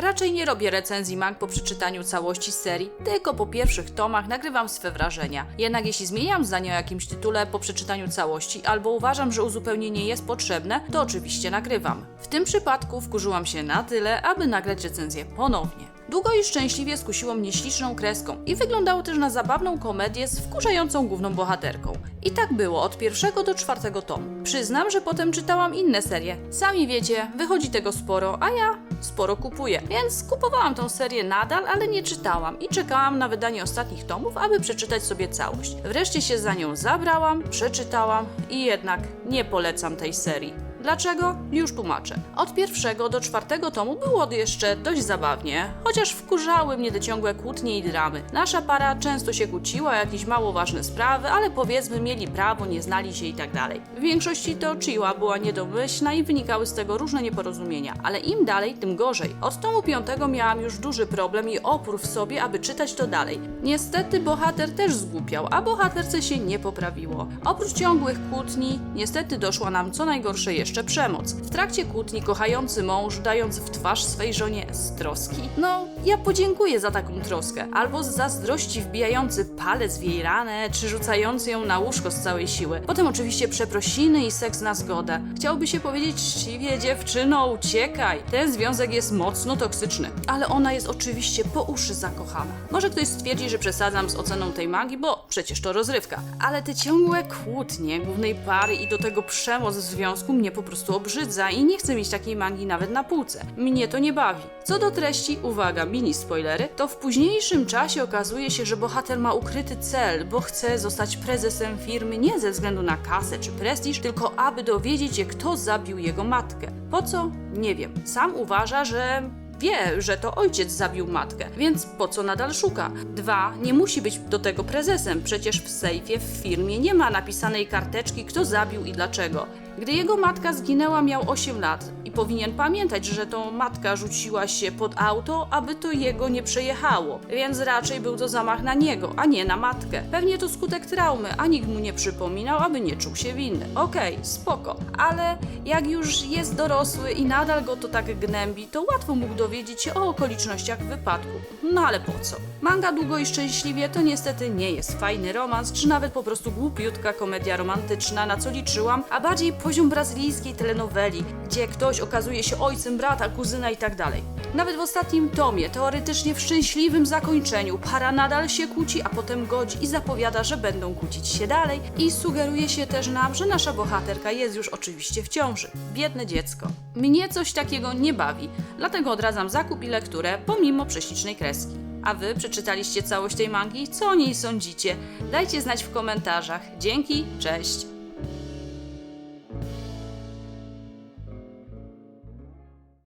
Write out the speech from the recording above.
Raczej nie robię recenzji mang po przeczytaniu całości serii, tylko po pierwszych tomach nagrywam swe wrażenia. Jednak jeśli zmieniam zdanie o jakimś tytule po przeczytaniu całości, albo uważam, że uzupełnienie jest potrzebne, to oczywiście nagrywam. W tym przypadku wkurzyłam się na tyle, aby nagrać recenzję ponownie. Długo i szczęśliwie skusiło mnie śliczną kreską i wyglądało też na zabawną komedię z wkurzającą główną bohaterką. I tak było od pierwszego do czwartego tomu. Przyznam, że potem czytałam inne serie. Sami wiecie, wychodzi tego sporo, a ja sporo kupuję. Więc kupowałam tą serię nadal, ale nie czytałam i czekałam na wydanie ostatnich tomów, aby przeczytać sobie całość. Wreszcie się za nią zabrałam, przeczytałam i jednak nie polecam tej serii. Dlaczego? Już tłumaczę. Od pierwszego do czwartego tomu było jeszcze dość zabawnie, chociaż wkurzały mnie te ciągłe kłótnie i dramy. Nasza para często się kłóciła o jakieś mało ważne sprawy, ale powiedzmy mieli prawo, nie znali się i tak dalej. W większości to Chiła była niedomyślna i wynikały z tego różne nieporozumienia, ale im dalej, tym gorzej. Od tomu piątego miałam już duży problem i opór w sobie, aby czytać to dalej. Niestety bohater też zgłupiał, a bohaterce się nie poprawiło. Oprócz ciągłych kłótni, niestety doszła nam co najgorsze jeszcze przemoc. W trakcie kłótni kochający mąż, dając w twarz swej żonie z troski. No, ja podziękuję za taką troskę. Albo z zazdrości wbijający palec w jej ranę, czy rzucający ją na łóżko z całej siły. Potem oczywiście przeprosiny i seks na zgodę. Chciałby się powiedzieć czciwie, dziewczyno, uciekaj. Ten związek jest mocno toksyczny. Ale ona jest oczywiście po uszy zakochana. Może ktoś stwierdzi, że przesadzam z oceną tej magii, bo przecież to rozrywka. Ale te ciągłe kłótnie głównej pary i do tego przemoc w związku mnie po prostu obrzydza i nie chcę mieć takiej magii nawet na półce. Mnie to nie bawi. Co do treści, uwaga, mini spoilery, to w późniejszym czasie okazuje się, że bohater ma ukryty cel, bo chce zostać prezesem firmy nie ze względu na kasę czy prestiż, tylko aby dowiedzieć się, kto zabił jego matkę. Po co? Nie wiem. Sam uważa, że wie, że to ojciec zabił matkę, więc po co nadal szuka? Dwa, nie musi być do tego prezesem, przecież w sejfie w firmie nie ma napisanej karteczki, kto zabił i dlaczego. Gdy jego matka zginęła, miał 8 lat i powinien pamiętać, że to matka rzuciła się pod auto, aby to jego nie przejechało, więc raczej był to zamach na niego, a nie na matkę. Pewnie to skutek traumy, a nikt mu nie przypominał, aby nie czuł się winny. Okej, spoko, ale jak już jest dorosły i nadal go to tak gnębi, to łatwo mógł dowiedzieć się o okolicznościach wypadku. No ale po co? Manga Długo i Szczęśliwie to niestety nie jest fajny romans, czy nawet po prostu głupiutka komedia romantyczna, na co liczyłam, a bardziej poziom brazylijskiej telenoweli, gdzie ktoś okazuje się ojcem brata, kuzyna i tak. Nawet w ostatnim tomie, teoretycznie w szczęśliwym zakończeniu, para nadal się kłóci, a potem godzi i zapowiada, że będą kłócić się dalej i sugeruje się też nam, że nasza bohaterka jest już oczywiście w ciąży. Biedne dziecko. Mnie coś takiego nie bawi, dlatego odradzam zakup i lekturę pomimo prześlicznej kreski. A wy przeczytaliście całość tej mangi? Co o niej sądzicie? Dajcie znać w komentarzach. Dzięki, cześć!